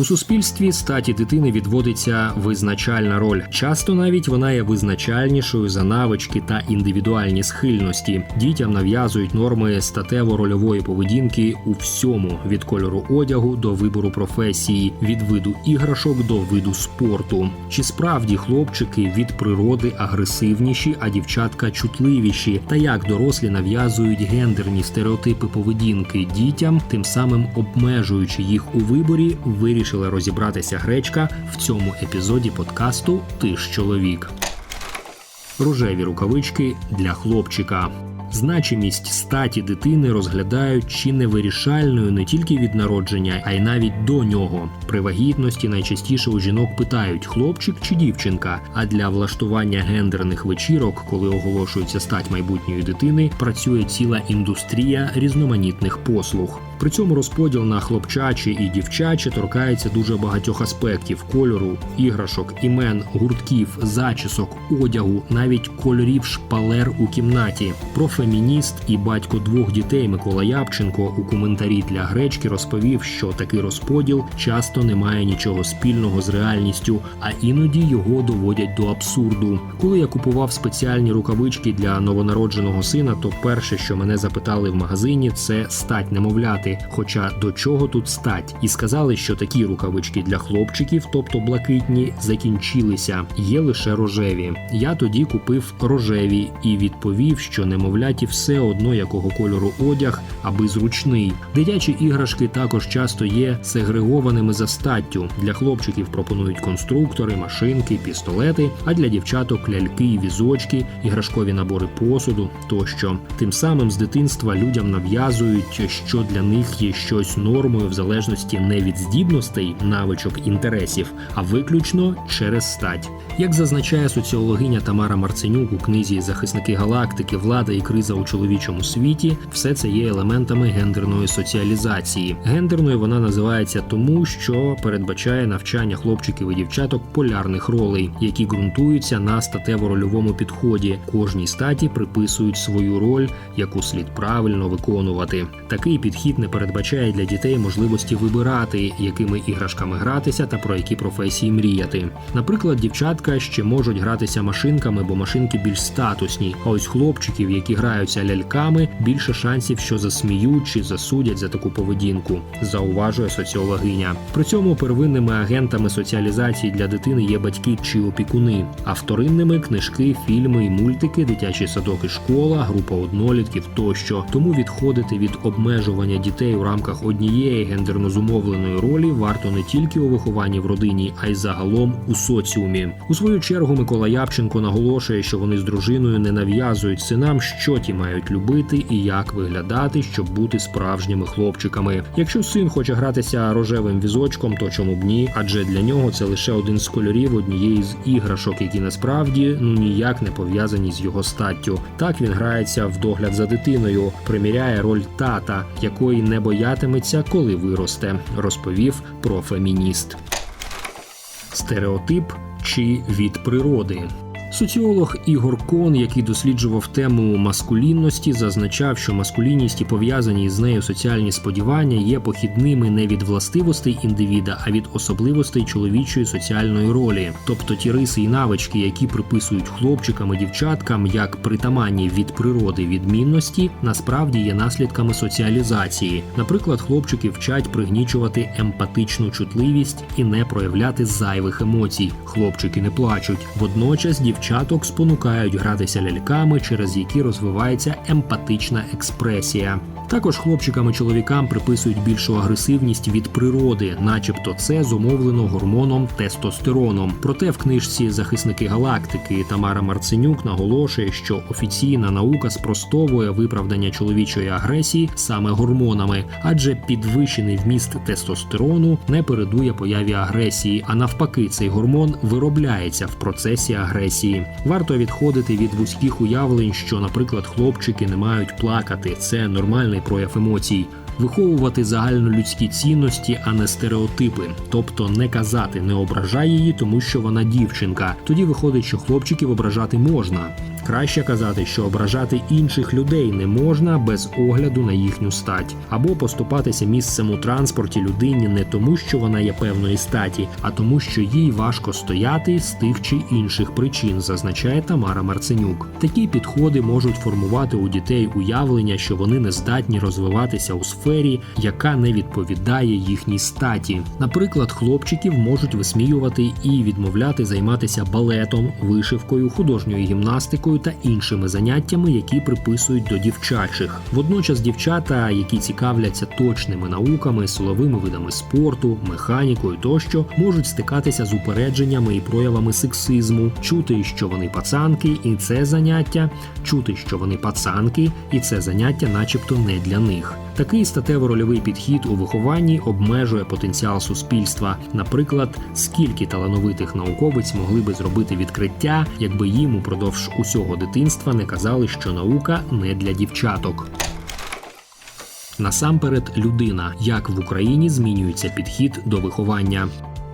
У суспільстві статі дитини відводиться визначальна роль. Часто навіть вона є визначальнішою за навички та індивідуальні схильності. Дітям нав'язують норми статево-рольової поведінки у всьому від кольору одягу до вибору професії, від виду іграшок до виду спорту. Чи справді хлопчики від природи агресивніші, а дівчатка чутливіші? Та як дорослі нав'язують гендерні стереотипи поведінки дітям, тим самим обмежуючи їх у виборі, вирішила розібратися гречка в цьому епізоді подкасту Ти ж чоловік. Рожеві рукавички для хлопчика. Значимість статі дитини розглядають чи не вирішальною не тільки від народження, а й навіть до нього. При вагітності найчастіше у жінок питають хлопчик чи дівчинка. А для влаштування гендерних вечірок, коли оголошується стать майбутньої дитини, працює ціла індустрія різноманітних послуг. При цьому розподіл на хлопчачі і дівчачі торкається дуже багатьох аспектів: кольору, іграшок, імен, гуртків, зачісок, одягу, навіть кольорів шпалер у кімнаті. Профемініст і батько двох дітей Микола Япченко у коментарі для гречки розповів, що такий розподіл часто не має нічого спільного з реальністю, а іноді його доводять до абсурду. Коли я купував спеціальні рукавички для новонародженого сина, то перше, що мене запитали в магазині, це стать немовляти. Хоча до чого тут стать, і сказали, що такі рукавички для хлопчиків, тобто блакитні, закінчилися. Є лише рожеві. Я тоді купив рожеві і відповів, що немовляті все одно якого кольору одяг, аби зручний. Дитячі іграшки також часто є сегрегованими за статтю. Для хлопчиків пропонують конструктори, машинки, пістолети, а для дівчаток ляльки візочки, іграшкові набори посуду тощо. Тим самим з дитинства людям нав'язують, що для них є щось нормою в залежності не від здібностей, навичок, інтересів, а виключно через стать. Як зазначає соціологиня Тамара Марценюк у книзі Захисники галактики, влада і криза у чоловічому світі, все це є елементами гендерної соціалізації. Гендерною вона називається тому, що передбачає навчання хлопчиків і дівчаток полярних ролей, які ґрунтуються на статево-рольовому підході. Кожній статі приписують свою роль, яку слід правильно виконувати. Такий підхід не передбачає для дітей можливості вибирати, якими іграшками гратися та про які професії мріяти. Наприклад, дівчатка ще можуть гратися машинками, бо машинки більш статусні. А ось хлопчиків, які граються ляльками, більше шансів, що засміють чи засудять за таку поведінку, зауважує соціологиня. При цьому первинними агентами соціалізації для дитини є батьки чи опікуни, а вторинними книжки, фільми і мультики, дитячий садок і школа, група однолітків тощо. Тому відходити від обмежування дітей у рамках однієї гендерно зумовленої ролі варто не тільки у вихованні в родині, а й загалом у соціумі. У свою чергу Микола Япченко наголошує, що вони з дружиною не нав'язують синам, що ті мають любити і як виглядати, щоб бути справжніми хлопчиками. Якщо син хоче гратися рожевим візочком, то чому б ні? Адже для нього це лише один з кольорів однієї з іграшок, які насправді ну ніяк не пов'язані з його статтю. Так він грається в догляд за дитиною, приміряє роль тата, якої не боятиметься, коли виросте, розповів профемініст. Стереотип чи від природи. Соціолог Ігор Кон, який досліджував тему маскулінності, зазначав, що маскулінність і пов'язані з нею соціальні сподівання є похідними не від властивостей індивіда, а від особливостей чоловічої соціальної ролі. Тобто ті риси і навички, які приписують хлопчикам і дівчаткам як притаманні від природи відмінності, насправді є наслідками соціалізації. Наприклад, хлопчики вчать пригнічувати емпатичну чутливість і не проявляти зайвих емоцій. Хлопчики не плачуть. Водночас дівчаток спонукають гратися ляльками, через які розвивається емпатична експресія. Також хлопчикам і чоловікам приписують більшу агресивність від природи, начебто це зумовлено гормоном тестостероном. Проте в книжці Захисники галактики Тамара Марценюк наголошує, що офіційна наука спростовує виправдання чоловічої агресії саме гормонами, адже підвищений вміст тестостерону не передує появі агресії, а навпаки, цей гормон виробляється в процесі агресії. Варто відходити від вузьких уявлень, що, наприклад, хлопчики не мають плакати. Це нормальний прояв емоцій. Виховувати загальнолюдські цінності, а не стереотипи, тобто не казати не ображай її, тому що вона дівчинка. Тоді виходить, що хлопчиків ображати можна. Краще казати, що ображати інших людей не можна без огляду на їхню стать, або поступатися місцем у транспорті людині не тому, що вона є певної статі, а тому, що їй важко стояти з тих чи інших причин, зазначає Тамара Марценюк. Такі підходи можуть формувати у дітей уявлення, що вони не здатні розвиватися у сфері, яка не відповідає їхній статі. Наприклад, хлопчиків можуть висміювати і відмовляти займатися балетом, вишивкою, художньою гімнастикою та іншими заняттями, які приписують до дівчачих. Водночас дівчата, які цікавляться точними науками, силовими видами спорту, механікою тощо, можуть стикатися з упередженнями і проявами сексизму, чути, що вони пацанки, і це заняття, чути, що вони пацанки, і це заняття, начебто, не для них. Такий статево-рольовий підхід у вихованні обмежує потенціал суспільства. Наприклад, скільки талановитих науковиць могли би зробити відкриття, якби їм упродовж усього дитинства не казали, що наука не для дівчаток. Насамперед, людина, як в Україні змінюється підхід до виховання.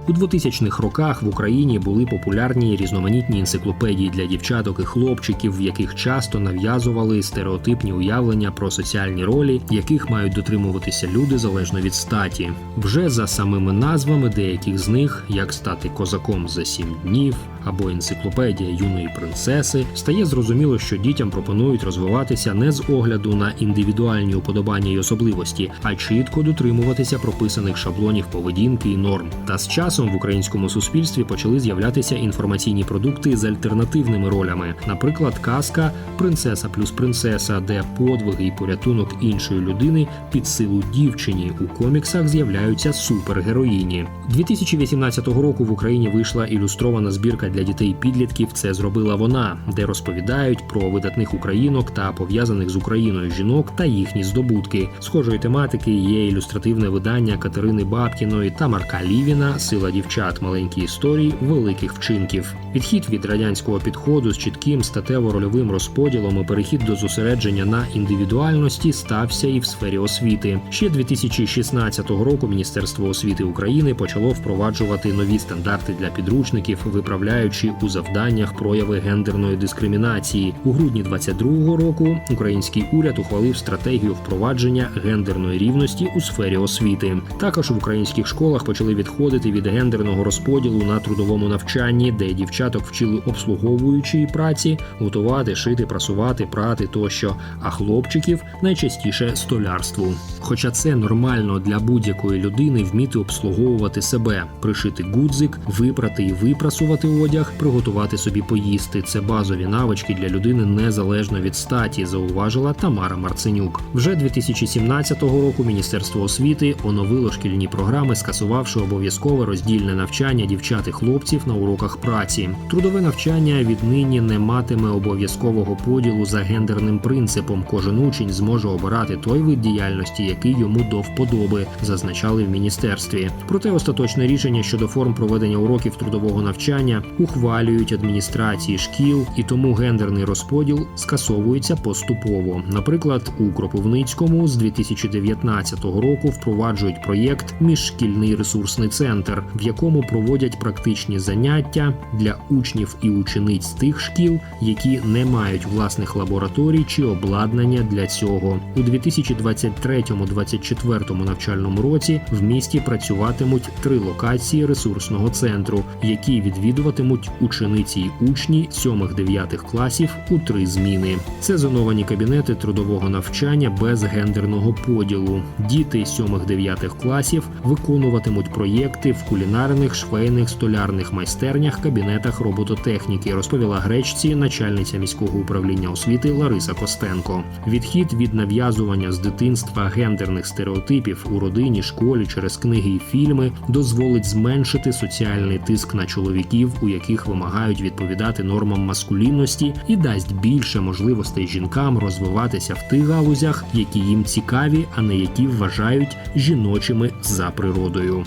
У 2000-х роках в Україні були популярні різноманітні енциклопедії для дівчаток і хлопчиків, в яких часто нав'язували стереотипні уявлення про соціальні ролі, яких мають дотримуватися люди залежно від статі. Вже за самими назвами деяких з них, як стати козаком за сім днів або енциклопедія юної принцеси, стає зрозуміло, що дітям пропонують розвиватися не з огляду на індивідуальні уподобання й особливості, а чітко дотримуватися прописаних шаблонів поведінки і норм. Та з часом в українському суспільстві почали з'являтися інформаційні продукти з альтернативними ролями, наприклад, казка Принцеса плюс принцеса, де подвиги і порятунок іншої людини під силу дівчині у коміксах з'являються супергероїні. 2018 року в Україні вийшла ілюстрована збірка для дітей підлітків. Це зробила вона, де розповідають про видатних українок та пов'язаних з Україною жінок та їхні здобутки. Схожої тематики є ілюстративне видання Катерини Бабкіної та Марка Лівіна Сила дівчат, маленькі історії великих вчинків. Відхід від радянського підходу з чітким статево-рольовим розподілом і перехід до зосередження на індивідуальності стався і в сфері освіти. Ще 2016 року Міністерство освіти України почало впроваджувати нові стандарти для підручників, виправляючи у завданнях прояви гендерної дискримінації. У грудні 2022 року український уряд ухвалив стратегію впровадження гендерної рівності у сфері освіти. Також в українських школах почали відходити від гендерного розподілу на трудовому навчанні, де дівчаток вчили обслуговуючої праці, готувати, шити, прасувати, прати тощо, а хлопчиків найчастіше столярству. Хоча це нормально для будь-якої людини вміти обслуговувати себе, пришити гудзик, випрати і випрасувати одяг, приготувати собі поїсти. Це базові навички для людини незалежно від статі, зауважила Тамара Марценюк. Вже 2017 року Міністерство освіти оновило шкільні програми, скасувавши обов'язкове роздільне навчання дівчат і хлопців на уроках праці. Трудове навчання віднині не матиме обов'язкового поділу за гендерним принципом. Кожен учень зможе обирати той вид діяльності, який йому до вподоби, зазначали в міністерстві. Проте остаточне рішення щодо форм проведення уроків трудового навчання ухвалюють адміністрації шкіл, і тому гендерний розподіл скасовується поступово. Наприклад, у Кропивницькому з 2019 року впроваджують проєкт Міжшкільний ресурсний центр, в якому проводять практичні заняття для учнів і учениць тих шкіл, які не мають власних лабораторій чи обладнання для цього. У 2023-2024 навчальному році в місті працюватимуть три локації ресурсного центру, які відвідуватимуть учениці й учні 7-9 класів у три зміни. Це зоновані кабінети трудового навчання без гендерного поділу. Діти 7-9 класів виконуватимуть проєкти в кулінарних, швейних, столярних майстернях, кабінетах робототехніки, розповіла гречці начальниця міського управління освіти Лариса Костенко. Відхід від нав'язування з дитинства гендерних стереотипів у родині, школі через книги і фільми дозволить зменшити соціальний тиск на чоловіків, у яких вимагають відповідати нормам маскулінності, і дасть більше можливостей жінкам розвиватися в тих галузях, які їм цікаві, а не які вважають жіночими за природою.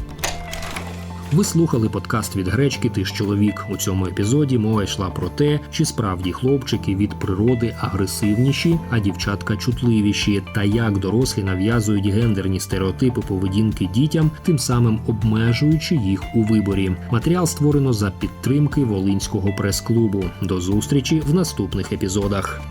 Ви слухали подкаст від гречки Ти ж чоловік. У цьому епізоді мова йшла про те, чи справді хлопчики від природи агресивніші, а дівчатка чутливіші, та як дорослі нав'язують гендерні стереотипи поведінки дітям, тим самим обмежуючи їх у виборі. Матеріал створено за підтримки Волинського прес-клубу. До зустрічі в наступних епізодах.